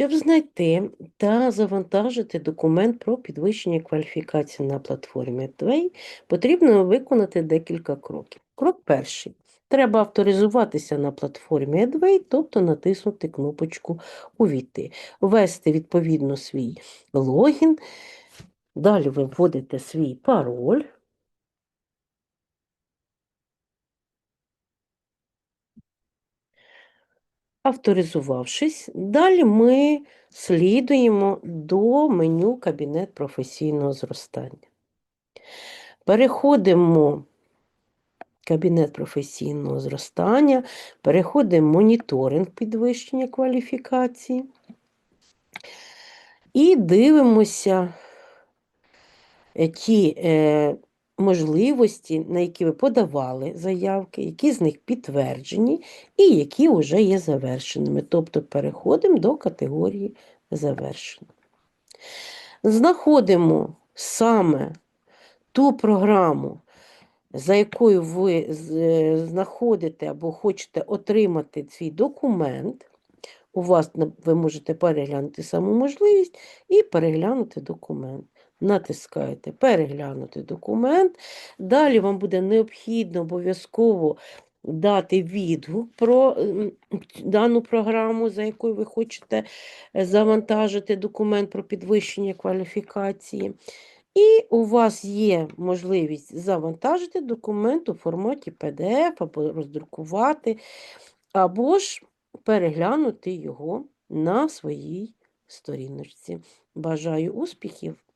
Щоб знайти та завантажити документ про підвищення кваліфікації на платформі Edway, потрібно виконати декілька кроків. Крок перший. Треба авторизуватися на платформі Edway, тобто натиснути кнопочку Увійти, ввести відповідно свій логін. Далі ви вводите свій пароль. Авторизувавшись, далі ми слідуємо до меню Кабінет професійного зростання. Переходимо Кабінет професійного зростання, переходимо моніторинг підвищення кваліфікації і дивимося е, ті е, можливості, на які ви подавали заявки, які з них підтверджені і які вже є завершеними. Тобто переходимо до категорії завершено. Знаходимо саме ту програму, за якою ви е, знаходите або хочете отримати свій документ. У вас ви можете переглянути саму можливість і переглянути документ. Натискаєте переглянути документ. Далі вам буде необхідно обов'язково дати відгук про дану програму, за якою ви хочете е, завантажити документ про підвищення кваліфікації. І у вас є можливість завантажити документ у форматі PDF або роздрукувати, або ж переглянути його на своїй сторіночці. Бажаю успіхів!